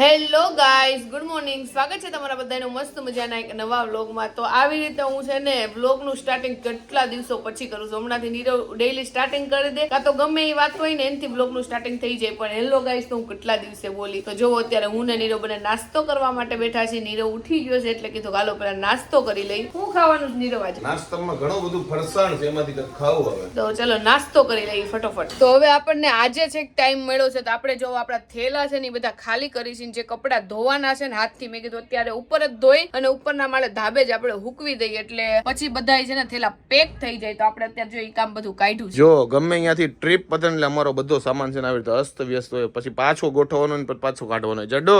Hello guys good morning. સ્વાગત છે તમારા બધાનો મસ્ત મજાના એક નવા વ્લોગમાં. તો આવી રીતે હું છે ને વ્લોગનું સ્ટાર્ટિંગ કેટલા દિવસો પછી કરું છું. હમણાંથી નીરવ ડેઈલી સ્ટાર્ટિંગ કરી દે. કાં તો ગમે એ વાત હોય ને એનથી વ્લોગનું સ્ટાર્ટિંગ થઈ જાય. પણ હેલો ગાઈઝ તો હું કેટલા દિવસે બોલી? તો જો અત્યારે હું ને નીરવ બને નાસ્તો કરવા માટે બેઠા છીએ. નીરવ ઉઠી ગયો છે એટલે કીધું હાલો પેલા નાસ્તો કરી લઈ. હું ખાવાનું છે નીરવ આજે? નાસ્તામાં ઘણું બધું ફરસાણ છે એમાંથી ખાવું હવે. તો ચલો નાસ્તો કરી લઈએ ફટોફટ. તો હવે આપણને આજે છે ટાઈમ મળ્યો છે. તો આપણે જો આપણા થેલા છે ને બધા ખાલી કરી છે. જે કપડાં ધોવાના છે ને હાથથી મેં કીધું અત્યારે ઉપર જ ધોઈ અને ઉપરના માળે ધાબે જ આપણે હુકવી દઈએ એટલે પછી બધા છે ને થેલા પેક થઈ જાય તો આપણે અત્યારે જો એ કામ બધું કાઢ્યું જો ગમે અહીંયાથી ટ્રીપ પતન એટલે અમારો બધો સામાન છે ને આવી રીતે અસ્ત વ્યસ્ત હોય પછી પાછો ગોઠવવાનો ને પાછો કાઢવાનો. જડો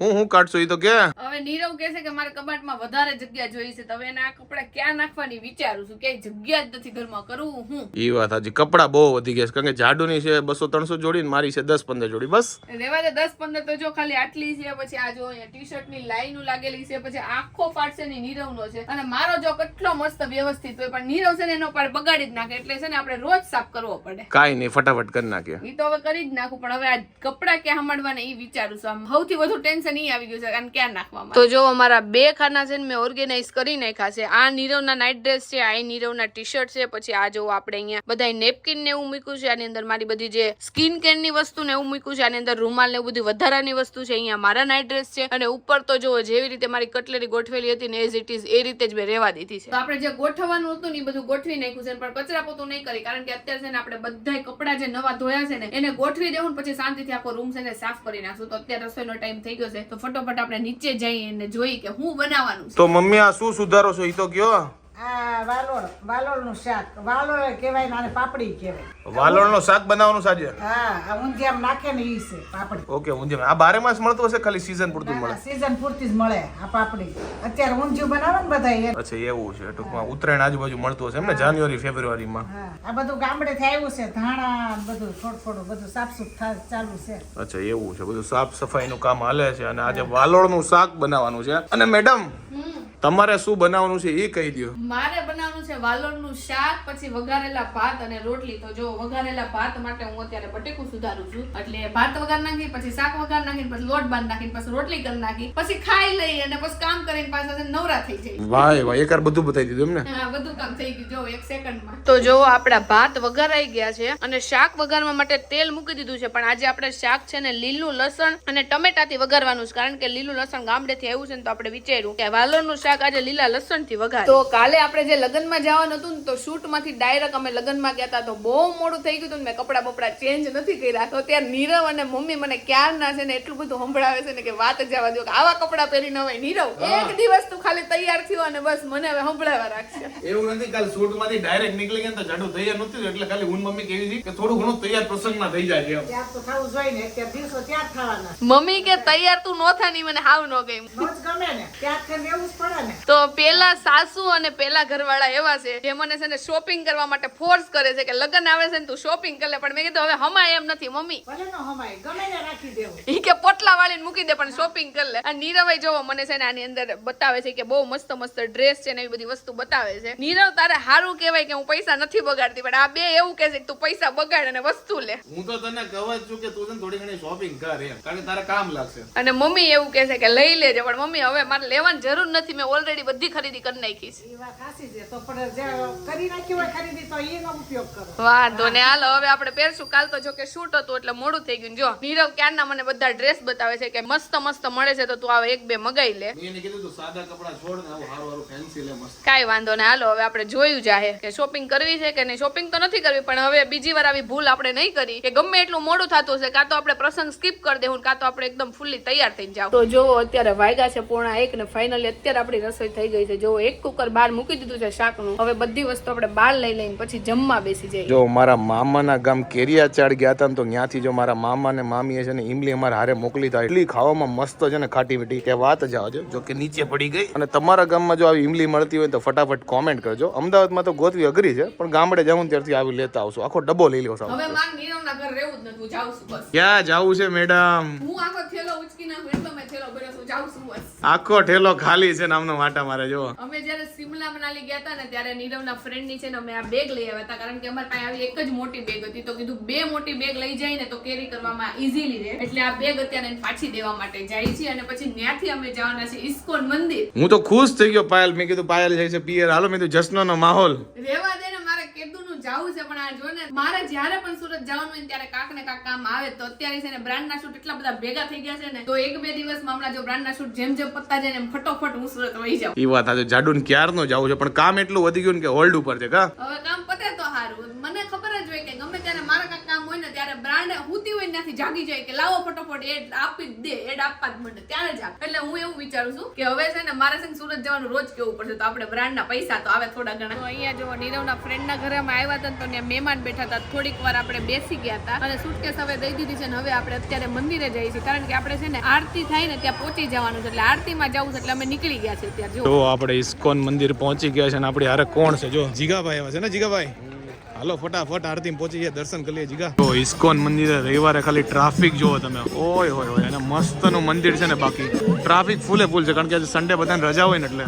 હું હું કાઢશું એ તો કે? હવે નીરવ કે છે કે મારે કબાટમાં વધારે જગ્યા જોઈ છે તો એના આ કપડાં ક્યાં નાખવાની વિચારું છું? ક્યાંય જગ્યા જ નથી ઘરમાં કરવું હું? એ વાત હાજી કપડા બહુ વધી ગયા છે. કારણ કે જાડુની છે બસો ત્રણસો જોડી ને મારી છે દસ પંદર જોડી બસ. રેવા દે દસ પંદર તો જો ખાલી આટલી છે પછી આ જો અહીંયા ટી શર્ટની લાઈનો લાગેલી છે પછી આખો પાર્ટ છે ને નીરવ નો છે. અને મારો જો કેટલો મસ્ત વ્યવસ્થિત હોય પણ નીરવ છે ને એનો પાર્ટ બગાડી જ નાખે એટલે છે ને આપણે રોજ સાફ કરવો પડે. કાંઈ નહીં ફટાફટ કરી નાખીએ. એ તો હવે કરી જ નાખું પણ હવે આ કપડા ક્યાં હમાડવાના એ વિચારું છું. આમ સૌથી વધુ ટેન્શન એ આવી ગયું છે કારણ ક્યાં નાખવામાં. તો જો અમારા બે ખાના છે ને મેં ઓર્ગેનાઇઝ કરી નાખ્યા છે. આ નીરવના નાઇટ ડ્રેસ છે આ નીરવના ટી શર્ટ છે પછી આ જો આપણે અહીંયા બધા નેપકિન ને એવું મૂક્યું છે આની અંદર મારી બધી જે સ્કિન કેરની વસ્તુ ને એવું મૂક્યું છે આની અંદર રૂમાલ ને એવું બધું વધારાની વસ્તુ છે અહીંયા મારા નાઇટ ડ્રેસ છે અને ઉપર તો જો જેવી રીતે મારી કટલેરી ગોઠવેલી હતી ને એઝ ઇટ ઇઝ એ રીતે જ મેં રેવા દીધી છે. તો આપણે જે ગોઠવવાનું હતું ને એ બધું ગોઠવી નાખ્યું છે પણ કચરા પોતું નહીં કરી કારણ કે અત્યારે છે ને આપણે બધા કપડા જે નવા ધોયા છે ને એને ગોઠવી દેવું ને પછી શાંતિથી આખો રૂમ છે ને સાફ કરી નાખશું. તો અત્યારે રસોઈનો ટાઈમ થઈ ગયો છે તો ફટોફટ આપણે નીચે જઈએ અને જોઈ કે હું બનાવવાનું તો મમ્મી આ શું સુધારો છો? એ તો કયો. આ વાલોળ વાલોળનું શાક. વાલોળ કહેવાય ને આને પાપડી કહેવાય. વાલોળનો શાક બનાવવાનું સાજે હા આ ઊંધિયામાં નાખે ને ઈ છે પાપડી. ઓકે ઊંધિયું આ બારે માસ મળતું હશે ખાલી સીઝન પૂરતું મળે? સીઝન પૂરતી જ મળે આ પાપડી. અત્યારે ઊંધિયું બનાવે ને બધા અચ્છા એવું છે. ટૂંકમાં ઉત્તરાયણ આજુબાજુ મળતું હશે એમ ને? જાન્યુઆરી ફેબ્રુઆરીમાં. માં આ બધું ગામડે આવ્યું છે. ધાણા બધું થોડું થોડું બધું સાફસૂફ થા- ચાલુ છે. અચ્છા એવું છે. બધું સાફ સફાઈનું કામ હાલે છે અને આજે વાલોળનું શાક બનાવવાનું છે. અને મેડમ તમારે શું બનાવવાનું છે એ કહી દો મારે બનાવવાનું છે વાલોળનું શાક પછી વઘારેલા ભાત અને રોટલી. તો જો વઘારેલા ભાત માટે હું અત્યારે બટેકું સુધારું છું. એટલે ભાત વઘાર નાખી પછી શાક વઘાર નાખીને પછી લોટ બાંધ નાખીને પછી રોટલી કરી નાખી પછી ખાઈ લઈ અને પછી કામ કરીને પાછા નવરા થઈ જાય. વાહ વાહ એકવાર બધું બતાવી દીધું એમ ને હા બધું કામ થઈ ગયું. જો એક સેકન્ડમાં. તો જો આપણા ભાત વઘારાઈ ગયા છે અને શાક વઘારવા માટે તેલ મૂકી દીધું છે પણ આજે આપણે શાક છે ને લીલું લસણ અને ટમેટાથી વઘારવાનું છે. કારણ કે લીલું લસણ ગામડેથી આવ્યું છે ને તો આપણે વિચાર્યું કે વાલોરનું શાક આજે લીલા લસણથી વઘાર. તો કાલે આપણે જે લગ્નમાં જવાનું હતું ને તો શૂટમાંથી ડાયરેક્ટ અમે લગ્નમાં ગયા હતા તો બહુ મોડું થઈ ગયું હતું મેં કપડા બપડા ચેન્જ નથી કર્યા. તો ત્યાં નીરવ અને મમ્મી મને ક્યારના છે ને એટલું બધું સંભળાવે છે ને કે વાત જ જવા દો કે આવા કપડા પહેરીને હવે નીરવ એક દિવસ તું ખાલી તૈયાર થયો અને બસ મને હવે સંભળાવવા રાખશે. એવું નથી કાલ શૂટમાંથી ડાયરેક્ટ નીકળી ગયા તો જાડું તૈયાર નથી એટલે ખાલી હું મમ્મી કેવી છે કે થોડું ઘણું તૈયાર પ્રસંગમાં થઈ જાય છે એમ. ત્યાં તો થવું જોઈએ ને કે દિવસો ત્યાં થવાના મમ્મી કે તૈયાર તું નો થા મને હાવ નો ગઈ નો ગમે ને ત્યાં રહેવું જ પડે ને તો પેલા સાસુ અને પેલા ઘરવાળા એવા છે જે મને છે ને શોપિંગ કરવા માટે ફોર્સ કરે છે કે લગ્ન આવે છે ને તું શોપિંગ કરે પણ મેં કીધું હવે હમાય એમ નથી મમ્મી. ઈ કે પોટલા વાળીને મૂકી દે પણ શોપિંગ કરી લે. અને નીરવે જોવો મને છે ને આની અંદર બતાવે છે કે બહુ મસ્ત મસ્ત ડ્રેસ છે ને એવી બધી વસ્તુ બતાવે છે. નીરવ તારે સારું કહેવાય કે હું પૈસા નથી બગાડતી પણ આ બે એવું કહે છે કે તું પૈસા બગાડ અને વસ્તુ લે. હું તો તને કહું છું કે તું થોડી ઘણી શોપિંગ કર એમ કારણ કે તારે કામ લાગશે. અને મમ્મી એવું કહે છે કે લઈ લેજે પણ મમ્મી હવે મારે લેવાની જરૂર નથી મેં ઓલરેડી બધી ખરીદી કરી નાખી છે. એ વાત સાચી છે. તો પણ જે કરી નાખ્યું હોય ખરીદી તો એનો ઉપયોગ કરો. વાંધો ને હાલો હવે આપણે પહેરશું. કાલ તો જો કે શૂટ હતું એટલે મોડું થઈ ગયું. જો નીરવ ક્યારના મને બધા ડ્રેસ બતાવે છે કે મસ્ત મસ્ત મળે છે તો તું આવે એક બે મગાઈ લે. મેં એને કીધું તું સાદા કપડા છોડ ને આવું હારું હારું ફેન્સી લે મસ્ત. કાંઈ વાંધો ને હાલો હવે આપણે જોયું જાહે કે શોપિંગ કરવી છે કે નહીં. શોપિંગ તો નથી કરવી પણ હવે બીજી વાર આવી ભૂલ આપણે નહીં કરી. કે ગમે એટલું મોડું થતું હશે કાં તો આપણે પ્રસંગ સ્કીપ કરી દેવું કાં તો આપણે એકદમ ફૂલ્લી તૈયાર થઈ જાવ તો જો અત્યારે વાગ્યા છે પૂર્ણ એક ને ફાઇનલી અત્યારે આપણી રસોઈ થઈ ગઈ છે. જો એક કુકર બહાર મૂકી દીધું છે શાકનું હવે બધી વસ્તુ આપણે બહાર લઈ લઈને પછી જમવા બેસી જઈએ. જો મારા મામાના ગામ કેરિયા ચાડ ગયા હતા ને તો ત્યાંથી જો મારા મામા ને મામી છે ને ઈમલી અમારા હારે મોકલી હતા એટલી ખાવામાં મસ્ત છે ને ખાટી મીઠી. કે વાત જ આવજો જો કે નીચે પડી ગઈ. અને તમારા ગામમાં જો આવી ઈમલી મળતી હોય તો ફટાફટ કોમેન્ટ કરજો. અમદાવાદમાં તો ગોતવી અઘરી છે પણ ગામડે જવું ત્યારથી આવી લેતા આવશું. આખો ડબ્બો લઈ લેવો સાહેબ હવે માર નીરવના ઘર રહેવું જ નથી હું જાઉં છું બસ. ક્યાં જાવું છે મેડમ હું આખો થેલો ઉચકી નાખું એટલો મેં થેલો ભર્યો છું જાઉં છું બસ. આખો ઠેલો ખાલી છે ને વાટા મારે જો અમે જ્યારે સિમલા મનાલી ગયા હતા ને ત્યારે નીરવના ફ્રેન્ડની છે ને અમે આ બેગ લઈ આવ્યા હતા. કારણ કે અમારી પાસે આવી એક જ મોટી બેગ હતી. તો કીધું બે મોટી બેગ લઈ જાય ને તો કેરી કરવામાં ઈઝીલી રહે. એટલે આ બેગ અત્યારે પાછી દેવા માટે જાય છે અને પછી ત્યાંથી અમે જવાના છે ઇસ્કોન મંદિર. હું તો ખુશ થઈ ગયો પાયલ. મેં કીધું પાયલ જાય છે પિયર. હાલો મેં કીધું જશ્નનો માહોલ. રેવા દે જાવું છે પણ આ જો ને મારે જ્યારે પણ સુરત જવાનું હોય ત્યારે કાંક ને કાંક કામ આવે. તો અત્યારે છે ને બ્રાન્ડના શૂટ એટલા બધા ભેગા થઈ ગયા છે ને તો એક બે દિવસમાં હમણાં જો બ્રાન્ડના શૂટ જેમ જેમ પત્તા જાય ને એમ ફટોફટ હું સુરત વહી જાઉં. એ વાત આજે જાડુન ક્યારનો જવું છે પણ કામ એટલું વધી ગયું ને કે હોલ્ડ ઉપર છે કા? હવે કામ પતે તો સારું મને ખબર જ હોય કે ગમે ત્યારે મારા કાંઈક ત્યારે બ્રાન્ડ હુતી હોય ત્યાંથી જાગી જાય કે લાવો ફટોફટ એડ આપી જ દે એડ આપવા જ મને ત્યારે જ આપ. એટલે હું એવું વિચારું છું કે હવે છે ને મારે છે સુરત જવાનું રોજ કેવું પડશે. તો આપણે બ્રાન્ડના પૈસા તો આવે થોડા ઘણા. અહીંયા જો નીરવના ફ્રેન્ડના ઘરે અમે આવ્યા હતા ને તો ત્યાં મહેમાન બેઠા હતા. થોડીક વાર આપણે બેસી ગયા હતા. અને સુટકેસ હવે દઈ દીધી છે ને હવે આપણે અત્યારે મંદિરે જઈએ છીએ. કારણ કે આપણે છે ને આરતી થાય ને ત્યાં પહોંચી જવાનું છે. એટલે આરતીમાં જવું છે એટલે અમે નીકળી ગયા છે ત્યાં. જો. જો આપણે ઇસ્કોન મંદિર પહોંચી ગયા છે ને આપણી હારે કોણ છે? જો જીગાભાઈ આવે છે ને જીગાભાઈ? હાલો, ફટાફટ આરતી પહોંચી ગયા. દર્શન કરી લઈએ, જીગા. તો ઇસ્કોન મંદિરે રવિવારે ખાલી ટ્રાફિક જોવો તમે. ઓય હોય હોય અને મસ્તનું મંદિર છે ને બાકી. ટ્રાફિક ફૂલે ફૂલ છે, કારણ કે આજે સન્ડે બધાને રજા હોય ને એટલે.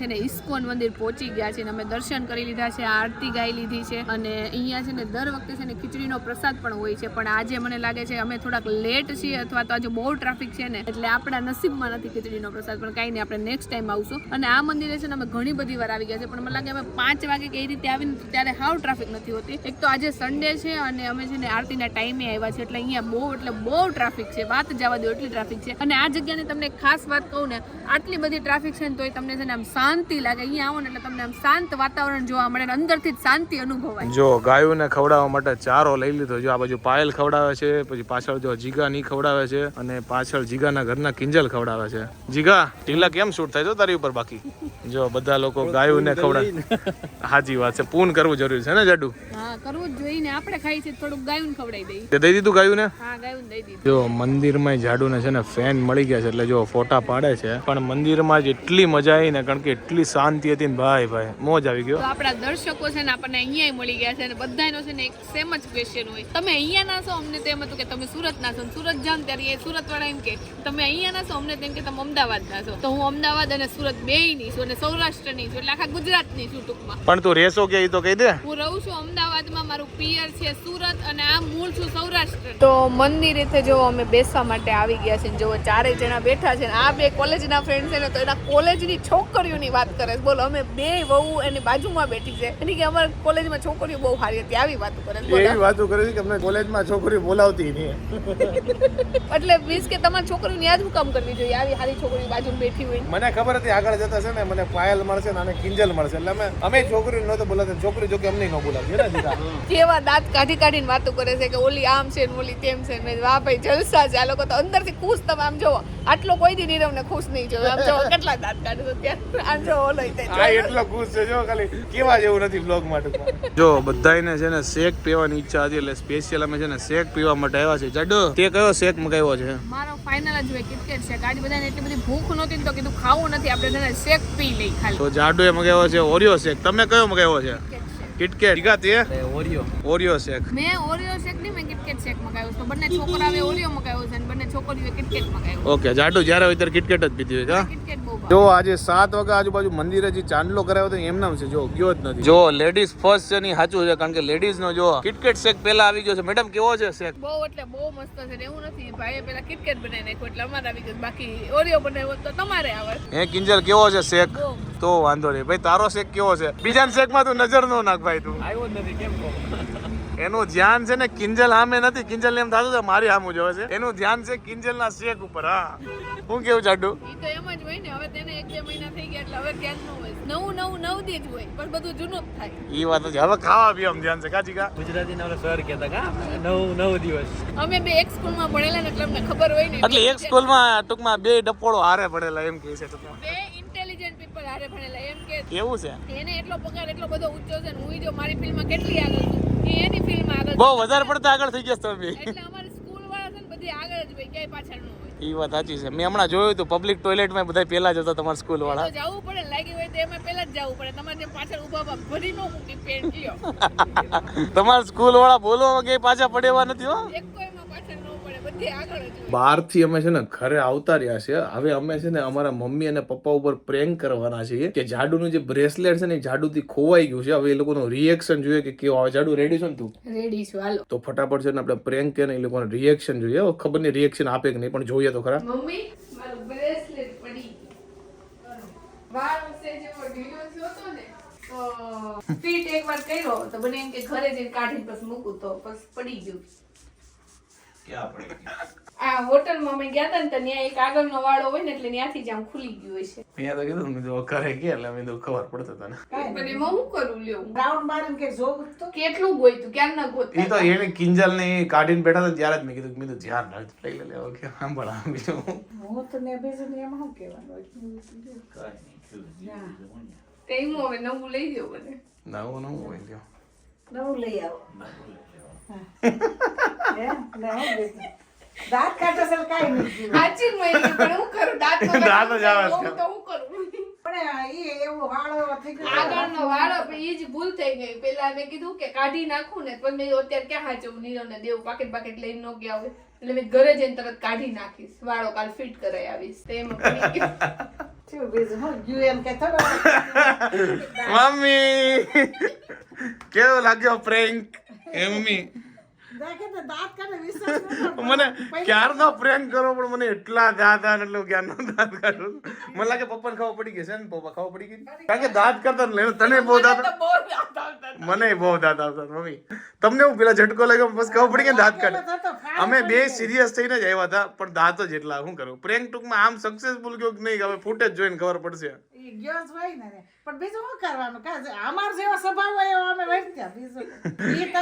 છે ને ઇસ્કોન મંદિર પહોંચી ગયા છે અને અમે દર્શન કરી લીધા છે, આરતી ગાઈ લીધી છે અને અહીંયા છે ને દર વખતે છે ને ખીચડીનો પ્રસાદ પણ હોય છે. પણ આજે મને લાગે છે અમે થોડાક લેટ છીએ અથવા તો આજે બહુ ટ્રાફિક છે ને, એટલે આપણા નસીબમાં નથી ખીચડીનો પ્રસાદ. પણ કાંઈ નહીં, આપણે નેક્સ્ટ ટાઈમ આવશું. અને આ મંદિરે છે ને અમે ઘણી બધી વાર આવી ગયા છે પણ મને લાગે અમે પાંચ વાગે કે એ રીતે આવીને ત્યારે હાવ ટ્રાફિક નથી હોતી. એક તો આજે સન્ડે છે અને અમે છે ને આરતીના ટાઈમે આવ્યા છે એટલે અહીંયા બહુ, એટલે બહુ ટ્રાફિક છે. વાત જવા દો, એટલી ટ્રાફિક છે. અને આ જગ્યાની તમને ખાસ વાત કહું ને, આટલી બધી ટ્રાફિક છે ને તોય તમને છે ને આમ શાંતિ લાગે. અહીંયા આવો ને એટલે તમને આમ શાંત વાતાવરણ જોવા મળે ને અંદરથી જ શાંતિ અનુભવાય. જો ગાયોને ખવડાવવા માટે ચારો લઈ લીધો. જો આ બાજુ પાયલ ખવડાવે છે પછી પાછળ જો જીગા ની ખવડાવે છે અને પાછળ જીગાના ઘરના કિંજલ ખવડાવે છે. જીગા ઢીલા કેમ શૂટ થાય છે તારી ઉપર બાકી? જો બધા લોકો ગાયોને ખવડાવે. સાચી વાત છે. પૂન કરવું જરૂરી છે ને જાડુ? હા કરવું જ જોઈએ ને. આપણે ખાઈ છે થોડું ગાયોને ખવડાવી દઈએ. તે દઈ દીધું ગાયું ને હા ગાયોને દઈ દીધું. જો મંદિરમાં જાડુને છે ને ફેન મળી ગયા છે. એટલે જો ફોટા પાડે છે. પણ મંદિરમાં જ એટલી મજા આવી ને કારણ કે એટલી શાંતિ હતી ને ભાઈ ભાઈ મોજ આવી ગયો આપણા દર્શકો છે ને આપણને અહીંયા મળી ગયા છે અને બધાનો છે ને એક સેમ જ ક્વેશ્ચન હોય. તમે અહીંયા ના છો? અમને તો એમ હતું કે તમે સુરત ના છો. સુરત જાન ત્યારે એ સુરત વાળા એમ કે તમે અહીંયા ના છો? અમને તેમ કે તમે અમદાવાદ ના છો. તો હું અમદાવાદ અને સુરત બેયની છું અને સૌરાષ્ટ્રની છું એટલે આખા ગુજરાતની છું ટૂંકમાં. પણ તું રેસો કે એ તો કહી દે. હું રહું છું અમદાવાદમાં. મારું પિયર છે સુરત અને આ મૂળ છું સૌરાષ્ટ્ર. તો મંદિરેથી જો અમે બેસવા માટે આવી ગયા છે જો ચારેય જણા બેઠા છે ને આ બે કોલેજના ફ્રેન્ડ છે ને તો એના કોલેજની છોકરીઓની વાત કરે છે. બોલો અમે બે વહુ એની બાજુમાં બેઠી છે. એની કે અમારે કોલેજમાં છોકરીઓ બહુ સારી હતી. આવી વાતો કરે છે. એવી વાતો કરે છે કે અમને કોલેજમાં છોકરીઓ બોલાવતી નહીં. એટલે મીન્સ કે તમારે છોકરીઓની યાદ હું કામ કરવી જોઈએ? આવી સારી છોકરી બાજુમાં બેઠી હોય. મને ખબર હતી આગળ જતા છે ને મને પાયલ મળશે ને અને કિંજલ મળશે. એટલે અમે અમે છોકરીઓ નહોતો બોલાવતા છોકરી જો કે અમને ન બોલાવતી. કેવા દાંત કાઢી કાઢીને વાતો કરે છે કે ઓલી આમ છે ને ઓલી તેમ છે ને વાહ ભાઈ જલસા છે. આ લોકો તો અંદરથી ખુશ તમે આમ જોવો. આટલો કોઈ દી નીરવને ખુશ નહીં જોયો આમ જોવો કેટલા દાંત કાઢે છે ત્યાં? આમ જોવો ઓલો આ એટલો ખુશ છે જો ખાલી કેવા જેવું નથી બ્લોગ માટે. જો બધાયને છે ને શેક પીવાની ઈચ્છા હતી એટલે સ્પેશિયલ અમે છે ને શેક પીવા માટે આવ્યા છે જાડો તે કયો શેક મગાવ્યો છે? મારો ફાઇનલ જ હોય કિટકેટ શેક. આજે બધાને એટલી બધી ભૂખ નહોતી તો કીધું ખાવું નથી આપણે છે શેક પી લઈ ખાલી. તો જાડુએ મગાવ્યો છે ઓરિયો શેક. તમે કયો મગાવ્યો છે? KitKat shake. તે? ઓરિયો. Oreo shake. મેં ઓરિયો શેક નહીં મેં કિટકેટ શેક મગાવ્યો તો બંને છોકરાઓએ ઓરિયો મગાવ્યો છે અને બંને છોકરીઓએ કિટકેટ મગાવ્યો ઓકે જાડુ જ્યારે હોય ત્યારે કિટકેટ જ પીધી હોય હા કિટકેટ. જો આજે સાત વાગે આજુબાજુ મંદિરે જે ચાંદલો કરાયો હતો એમ નામ છે જો ગયો જ નથી. જો લેડીઝ ફર્સ્ટ છે ની સાચું છે કારણ કે લેડીઝ નો જો કિટકેટ શેક પેલા આવી ગયો છે. મેડમ કેવો છે શેક બહુ એટલે બહુ મસ્ત છે એવું નથી. ભાઈએ પેલા કિટકેટ બનાવી નાખ્યું એટલે અમારે આવી ગયું. બાકી ઓરિયો બનાવ્યો તો તમારે આવે. હે કિંજલ કેવો છે શેક તો વાંધો નહીં. ભાઈ તારો શેક કેવો છે? બીજા શેકમાં તું નજર નો નાખ ભાઈ તું. આવ્યો જ નથી કેમ કહો? એનું ધ્યાન છે ને કિંજલ સામે નથી. કિંજલ ને એમ થતું છે મારી સામું જોવે છે. એનું ધ્યાન છે કિંજલ ના શેક ઉપર હા. હું કેવું ચાડું ઈ તો એમ જ હોય ને હવે તેને એક બે મહિના થઈ ગયા એટલે હવે ધ્યાન ન હોય. નવું નવું નવ દી હોય પણ બધું જૂનું જ થાય. ઈ વાત છે. હવે ખાવા પીવામાં ધ્યાન છે કાચી કા? ગુજરાતીના ઓલા સર કહેતા કા નવ નવ દિવસ. અમે બે એક સ્કૂલમાં ભણેલા ને એટલે અમને ખબર હોય ને. એટલે એક સ્કૂલમાં ટૂંકમાં બે ડપોળો હારે પડેલા એમ કે છે ટૂંકમાં. બે ઇન્ટેલિજન્ટ પીપલ હારે ભણેલા એમ કે કેવું છે? એને એટલો પગાર એટલો બધો ઊંચો છે ને હું જો મારી ફિલ્ડમાં કેટલી આગળ છું? ફિલ્ડમાં આગળ બહુ વધારે પડતા આગળ થઈ ગયા તમે. એટલે અમારી સ્કૂલ વાળા છે ને બધી આગળ જ હોય ક્યાંય એ વાત સાચી છે. મેં હમણાં જોયું હતું પબ્લિક ટોયલેટમાં બધા પેલા જતા તમારા સ્કૂલ વાળા. જવું પડે લાગી હોય તો એમાં પહેલા જ જવું પડે. તમારે જેમ પાછળ ઊભા ભરી નો મૂકી પેન્ટ લ્યો. તમારા સ્કૂલ વાળા બોલવામાં કે પાછા પડેવા નથી હો? એક કોઈમાં પાછળ ન પડે બધી આગળ જ હોય. બહારથી અમે છે ને ઘરે આવતા રહ્યા છે હવે અમે છે ને અમારા મમ્મી અને પપ્પા ઉપર પ્રેંક કરવાના છીએ કે જાડુનું જે બ્રેસલેટ છે ને એ જાડુથી ખોવાઈ ગયું છે. હવે એ લોકોનું રિએક્શન જોઈએ કે કેવો આવે. જાડુ રેડી છે ને તું? રેડી છું હાલો. તો ફટાફટ છે ને આપણે પ્રેંગ કે ને એ લોકોનું રિએક્શન જોઈએ. ખબર નહીં રિએક્શન આપે કે નહીં પણ જોઈએ તો ખરા. મમ્મી મારું બ્રેસલેટ પડી ગયું. વાળ વચ્ચે જેવો ઢીલો થયો હતો ને તો ફીટ એકવાર કર્યો. તો બને એમ કે ઘરે જઈને કાઢી પછી મૂકું તો પછી પડી ગયું. આ હોટલમાં અમે ગયા હતા ને તો ત્યાં એક આગળનો વાળો હોય ને એટલે ત્યાંથી જ આમ ખુલી ગયું હોય છે. અહીંયા તો કીધું મેં તો ઘરે ગયા. એટલે મેં તો ખબર પડતો તને. પણ એમાં હું કરું લ્યો રાઉન્ડ મારીને કે જોવું તો. કેટલું ગોઈતું ક્યાં ના એ ગોતતા તો એને કિંજલ ને કાઢીને બેઠા હતા ત્યારે જ મેં કીધું કે મેં તો ધ્યાન રાખ લઈ લે કે ઓકે સાંભળ આમ બીજું. હું તો ને બીજું ને એમાં શું કહેવાનું હોય? તે હવે નવું લઈ દો મને. નવું નવું હોય લ્યો. નવું લઈ આવો. દાંત કાઢો છે એટલે કાંઈ સાચી મહિને પણ હું કરું? દાંત દાંત જ આવે છે. તો હું કરું? પણ ઈ એવો વાળો થઈ ગયો. આગળનો વાળો પણ ઈ જ ભૂલ થઈ ગઈ. પેલા મેં કીધું કે કાઢી નાખું ને પણ મેં અત્યારે ક્યાં હાચવું? નીરવ ને દેવું પાકેટ પાકેટ લઈને ન ગયા હોય. એટલે મેં ઘરે જઈને તરત કાઢી નાખીશ. વાળો કાલ ફિટ કરાઈ આવીશ. તો એમાં મમ્મી કેવો લાગ્યો પ્રેન્ક એ મમ્મી મને ક્યાર ક્યારનો પ્રેન્ક કરો પણ મને એટલા દાંત આવે એટલે ક્યારનો દાંત કાઢું? મને લાગે પપ્પાને ખબર પડી ગઈ છે ને પપ્પા ખબર પડી ગઈ કારણ કે દાંત કરતા ને તને બહુ દાંત. મને બહુ દાંત આવતા મમ્મી. તમને હું પેલા ઝટકો લાગ્યો બસ ખબર પડી કે દાંત કાઢે. અમે બે સિરિયસ થઈને જ આવ્યા હતા પણ દાંત જ એટલા શું કરું? પ્રેન્ક ટૂંકમાં આમ સક્સેસફુલ ગયો કે નહીં હવે ફૂટેજ જોઈને ખબર પડશે. ગયો હોય ને પણ બીજું શું કરવાનું? કાજે અમાર જેવો સ્વભાવ હોય એવો અમે વર્ત્યા બીજું?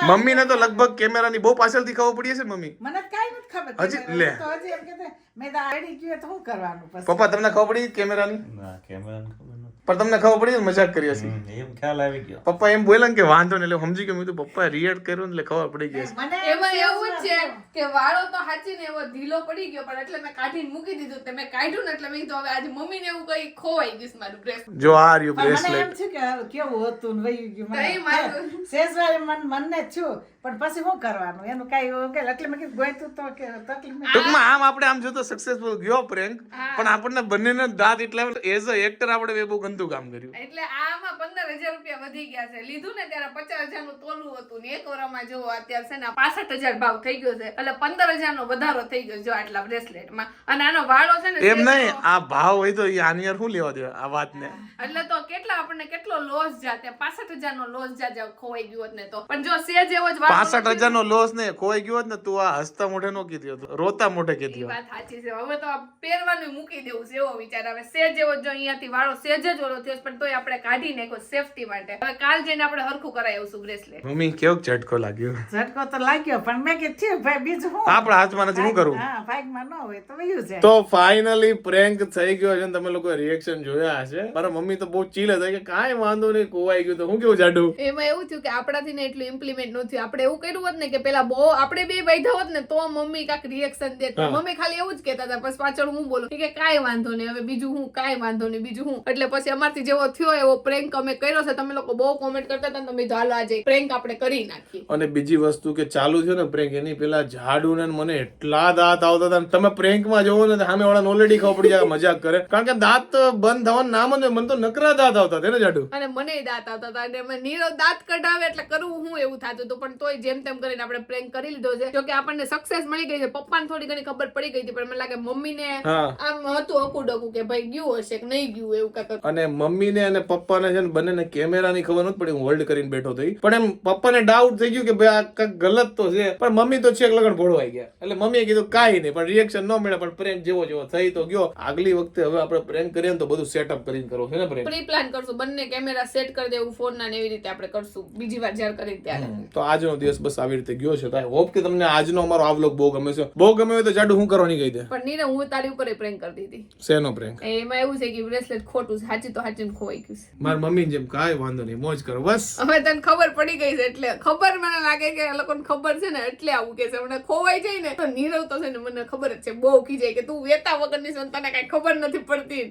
મમ્મી તો તો લગભગ કેમેરાની બહુ પાછળથી ખબર પડી છે મમ્મી? મને કાંઈ નથી ખબર. હજી કેમેરા. લે. તો હજી એમ કે મેં તો આઈડી ગયો તો શું કરવાનું પપ્પા તમને ખબર પડી કેમેરાની? ના કેમેરાને ખબર નથી પણ તમને ખબર પડી મજાક કરી હશે એમ ખ્યાલ આવી ગયો. પપ્પા એમ બોલે કે વાંધો નહીં એટલે સમજી ગયો. મેં તો પપ્પા રિએક્ટ કર્યું એટલે ખબર પડી ગઈ એમાં એવું જ છે કે વાળો તો હાચીને એવો ઢીલો પડી ગયો પણ એટલે મેં કાઢીને મૂકી દીધું. તે મેં કાઢ્યું ને એટલે મેં તો હવે આજે મમ્મી ને એવું કઈ ખોવાઈ ગયું મારું ડ્રેસ જો આ રહ્યું બ્રેસલેટ એમ છે કે કેવું હતું ને વયું ગયું. મારું- મને સેજવાળી મન મનને થયું પણ પછી શું કરવાનું? એનું કઈ ઉકેલ એટલે મેં કીધું ગોયતું તો કે તકલીફ ટૂંકમાં આમ આપણે આમ જોતો સક્સેસફુલ ગયો પ્રેન્ક પણ આપણને બંનેને દાંત એટલે એઝ અ એક્ટર આપણે બે બહુ ગંદુ કામ કર્યું. એટલે આમાં પંદર હજાર રૂપિયા વધી ગયા છે. લીધું ને ત્યારે પચાસ હજારનું તોલું હતું ને એક વરમાં જો અત્યારે છે ને પાસઠ હજાર ભાવ થઈ ગયો છે. એટલે પંદર હજાર નો વધારો થઈ ગયો જો આટલા બ્રેસલેટમાં અને આનો વાળો છે ને એમ નહીં આ ભાવ હોય તો એ આની યાર શું લેવા દે આ વાતને? એટલે તો કેટલા આપણને કેટલો લોસ જાતે પાસઠ હજાર નો લોસ જાતે ખોવાઈ ગયો હોત ને તો. પણ જો સેજ એવો જ વાળો પાસઠ હજાર નો લોસ ને ખોઈ ગયો ને તું આ હસતા મોઢે નો કીધી હતો. રોતા મોઢે કીધી વાત સાચી છે. હવે તો આ પહેરવાનું મૂકી દેવું છે એવો વિચાર આવે. સેજ એવો જો અહીંયાથી વાળો સેજ જ ઓલો થયો પણ તોય આપણે કાઢી નાખ્યો સેફટી માટે. હવે કાલ જઈને આપણે હરખું કરાય આવશું બ્રેસલેટ મમ્મી કેવો ઝટકો લાગ્યો? ઝટકો તો લાગ્યો પણ મેં કે છે ભાઈ બીજું શું? આપણા હાથમાં નથી શું કરું? હા ભાગમાં ન હોય તો વયું જાય. તો ફાઇનલી પ્રેન્ક થઈ ગયો છે ને તમે લોકો રિએક્શન જોયા હશે. મારા મમ્મી તો બહુ ચીલ હતા કે કાંઈ વાંધો નહીં કોવાઈ ગયું તો હું કેવું જાડું? એમાં એવું થયું કે આપણાથી ને એટલું ઇમ્પ્લિમેન્ટ ન થયું. આપણે એવું કર્યું હોત ને કે પેલા બહુ આપણે બે બેઠા હોત ને તો મમ્મી કાંક રિએક્શન દેત. મમ્મી ખાલી એવું જ કહેતા હતા પછી પાછળ હું બોલું. કે કાંઈ વાંધો નહીં હવે બીજું હું કાંઈ વાંધો નહીં બીજું હું. એટલે પછી અમારથી જેવો થયો એવો પ્રેન્ક અમે કર્યો છે. તમે લોકો બહુ કોમેન્ટ કરતા હતા તમે હાલો આજે પ્રેન્ક આપણે કરી નાખીએ. અને બીજી વસ્તુ કે ચાલુ થયો ને પ્રેન્ક એની પેલા ઝાડુ ને મને એટલા દાંત આવતા હતા તમે પ્રેન્કમાં જોવો ને સામે વાળા ઓલરેડી ખબર પડી જાય મજાક કરે. કારણ કે દાંત બંધ થવાનું નામ જ મને તો નકરા દાંત આવતા હતા ને જાડુ? અને મને દાંત આવતા હતા અને નીરવ દાંત કઢાવે એટલે કરવું હું એવું થતું હતું પણ તોય જેમ તેમ કરીને આપણે પ્રેન્ક કરી લીધો છે. જો કે આપણને સક્સેસ મળી ગઈ છે. પપ્પાને થોડી ઘણી ખબર પડી ગઈ હતી પણ મને લાગે મમ્મીને આમ હતું અકું ડકુ કે ભાઈ ગયું હશે કે નહીં ગયું એવું કાંઈક અને મમ્મીને અને પપ્પાને છે ને બંનેને કેમેરાની ખબર નથી પડી હું હોલ્ડ કરીને બેઠો થઈ. પણ એમ પપ્પાને ડાઉટ થઈ ગયું કે ભાઈ આ કંઈક ગલત તો છે. પણ મમ્મી તો છેક લગન ભોળવાઈ ગયા. એટલે મમ્મીએ કીધું કાંઈ નહીં પણ રિએક્શન ન મળે પણ પ્રેમ જેવો જેવો થઈ તો ગયો. આગલી વખતે હવે આપણે પ્રેમ કરીએ ને તો બધું સેટઅપ કરીને કરો છે ને પ્રેમ? પ્રી પ્લાન કરશું બંને કેમેરા સેટ કરી દેવું ફોન ના ને એવી રીતે આપણે કરશું. બીજી વાર જ્યારે કરી ત્યારે. તો આજનો આજનો દિવસ બસ આવી રીતે ગયો છે. તો આઈ હોપ કે તમને આજનો અમારો આ વ્લોગ બહુ ગમે છે. બહુ ગમે હોય તો જાડુ હું કરવાની કહી દે? પણ નીરવ હું તારી ઉપર પ્રેન્ક કરી દીધી. શેનો પ્રેન્ક એમાં એવું છે કે બ્રેસલેટ ખોટું છે સાચી તો સાચી ખોવાઈ ગયું છે. મારી મમ્મી જેમ કાંઈ વાંધો નહીં મોજ કરો બસ. હવે તને ખબર પડી ગઈ છે એટલે ખબર મને લાગે કે આ લોકોને ખબર છે ને એટલે આવું કે છે. મને ખોવાઈ જાય ને તો નીરવ તો છે ને મને ખબર જ છે બહુ ખીજાય કે તું વેતા વગરની છે ને તને કઈ ખબર નથી પડતી.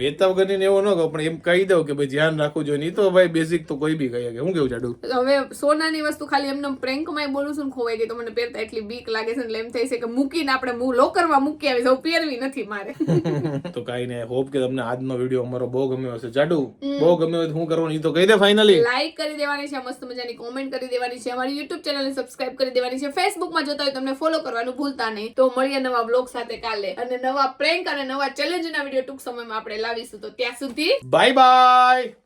વેતા વગરની ને એવો ન કહો પણ એમ કહી દઉં કે ભાઈ ધ્યાન રાખવું જોઈએ. નહીં તો ભાઈ બેઝિક તો કોઈ બી કહી શકે. હું કેવું જાડું? હવે સોનાની વસ્તુ ખાલી એમને પ્રેન્કમાં બોલું છું ને ખોવાઈ ગઈ તો મને પહેરતા એટલી બીક લાગે છે એટલે એમ થાય છે કે મૂકીને આપણે લોકરમાં મૂકી આવી હવે પહેરવી નથી મારે. તો કાંઈ નહીં હોપ કે તમને આજનો વીડિયો અમારો બહુ ગમ્યો હશે. જાડુ બહુ ગમ્યો હોય શું કરવાનું? તો કહી દે ફાઇનલી લાઈક કરી દેવાની છે મસ્ત મજાની કોમેન્ટ કરી દેવાની છે અમારી યુટ્યુબ ચેનલને સબસ્ક્રાઇબ કરી દેવાની છે. ફેસબુકમાં જોતા હોય તમને ફોલો કરવાનું ભૂલતા નહીં. તો મળીએ નવા બ્લોગ સાથે કાલે. અને નવા પ્રેન્ક અને નવા ચેલેન્જના વીડિયો ટૂંક સમયમાં આપણે લાવીશું. તો ત્યાં સુધી બાય બાય